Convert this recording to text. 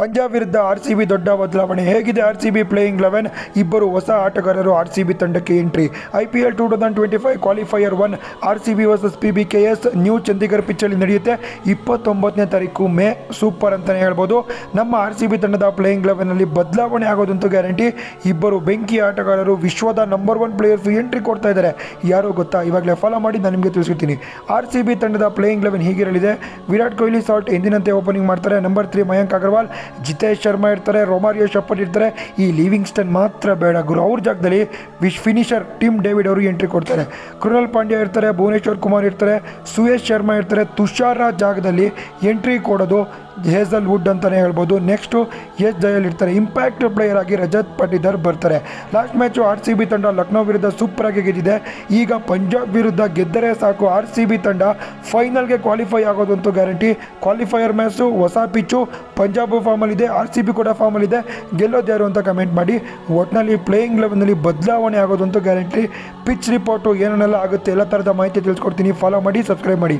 ಪಂಜಾಬ್ ವಿರುದ್ಧ R C B ದೊಡ್ಡ ಬದಲಾವಣೆ. ಹೇಗಿದೆ R C B playing eleven ಇಬ್ಬರು ಹೊಸ ಆಟಗಾರರು ಆರ್ ಸಿ ಬಿ ತಂಡಕ್ಕೆ entry I P L two thousand twenty five qualifier one R C B versus P B K S New Chandigarh ಪಿಚ್ಚಲ್ಲಿ ನಡೆಯುತ್ತೆ. ಇಪ್ಪತ್ತೊಂಬತ್ತನೇ ತಾರೀಕು ಮೇ ಸೂಪರ್ ಅಂತಲೇ ಹೇಳ್ಬೋದು. ನಮ್ಮ ಆರ್ ಸಿ ಬಿ ತಂಡದ ಪ್ಲೇಯಿಂಗ್ ಲೆವೆನಲ್ಲಿ ಬದಲಾವಣೆ ಆಗೋದಂತೂ ಗ್ಯಾರಂಟಿ ಇಬ್ಬರು ಬೆಂಕಿ ಆಟಗಾರರು ವಿಶ್ವದ ನಂಬರ್ ಒನ್ ಪ್ಲೇಯರ್ಸ್ ಎಂಟ್ರಿ ಕೊಡ್ತಾ ಇದ್ದಾರೆ. ಯಾರೋ ಗೊತ್ತಾ? ಇವಾಗಲೇ ಫಾಲೋ ಮಾಡಿ ನಾನು ನಿಮಗೆ ತಿಳಿಸ್ತೀನಿ ಆರ್ ಸಿ ಬಿ ತಂಡದ ಪ್ಲೇಯಿಂಗ್ ಲೆವೆನ್ ಹೀಗಿರಲಿದೆ? ವಿರಾಟ್ ಕೊಹ್ಲಿ ಸಾಲ್ಟ್ ಎಂದಿನಂತೆ ಓಪನಿಂಗ್ ಮಾಡ್ತಾರೆ. Number three Mayank Agarwal. Jitesh Sharma ಇರ್ತಾರೆ, ರೊಮಾರಿಯೋ ಶಪ್ಪಟ್ ಇರ್ತಾರೆ. ಈ ಲಿವಿಂಗ್ಸ್ಟನ್ ಮಾತ್ರ ಬೇಡ ಗುರು. ಅವ್ರ ಜಾಗದಲ್ಲಿ ವಿಶ್ ಫಿನಿಷರ್ ಟಿಮ್ ಡೇವಿಡ್ ಅವರು ಎಂಟ್ರಿ ಕೊಡ್ತಾರೆ. ಕೃಣಲ್ ಪಾಂಡ್ಯ ಇರ್ತಾರೆ, ಭುವನೇಶ್ವರ್ ಕುಮಾರ್ ಇರ್ತಾರೆ, ಸುಯೇಶ್ ಶರ್ಮಾ ಇರ್ತಾರೆ. ತುಷಾರ ಜಾಗದಲ್ಲಿ ಎಂಟ್ರಿ ಕೊಡೋದು ಹೇಸಲ್ ವುಡ್ ಅಂತಲೇ ಹೇಳ್ಬೋದು. ನೆಕ್ಸ್ಟು ಎಸ್ ಜಯಲ್ ಇರ್ತಾರೆ. ಇಂಪ್ಯಾಕ್ಟ್ ಪ್ಲೇಯರ್ ಆಗಿ ರಜತ್ ಪಟಿದಾರ್ ಬರ್ತಾರೆ. Last match R C B ತಂಡ ಲಕ್ನೋ ವಿರುದ್ಧ ಸೂಪರ್ ಆಗಿ ಗೆದ್ದಿದೆ. ಈಗ ಪಂಜಾಬ್ ವಿರುದ್ಧ ಗೆದ್ದರೆ ಸಾಕು. ಆರ್ ಸಿ ಬಿ ತಂಡ ಫೈನಲ್ಗೆ ಕ್ವಾಲಿಫೈ ಆಗೋದು ಅಂತೂ ಗ್ಯಾರಂಟಿ ಕ್ವಾಲಿಫೈಯರ್ ಮ್ಯಾಚು ಹೊಸ ಪಿಚ್ಚು ಪಂಜಾಬ್ ಫಾರ್ಮಲ್ಲಿದೆ ಆರ್ ಸಿ ಬಿ ಕೂಡ ಫಾರ್ಮಲ್ಲಿದೆ ಗೆಲ್ಲೋದು ಯಾರು ಅಂತ ಕಮೆಂಟ್ ಮಾಡಿ. ಒಟ್ಟಿನಲ್ಲಿ ಪ್ಲೇಯಿಂಗ್ ಲೆವೆಲ್ನಲ್ಲಿ ಬದಲಾವಣೆ ಆಗೋದು ಅಂತೂ ಗ್ಯಾರಂಟಿ ಪಿಚ್ ರಿಪೋರ್ಟು ಏನೇನೆಲ್ಲ ಆಗುತ್ತೆ ಎಲ್ಲ ಥರದ ಮಾಹಿತಿ ತಿಳಿಸ್ಕೊಡ್ತೀನಿ. ಫಾಲೋ ಮಾಡಿ ಸಬ್ಸ್ಕ್ರೈಬ್ ಮಾಡಿ.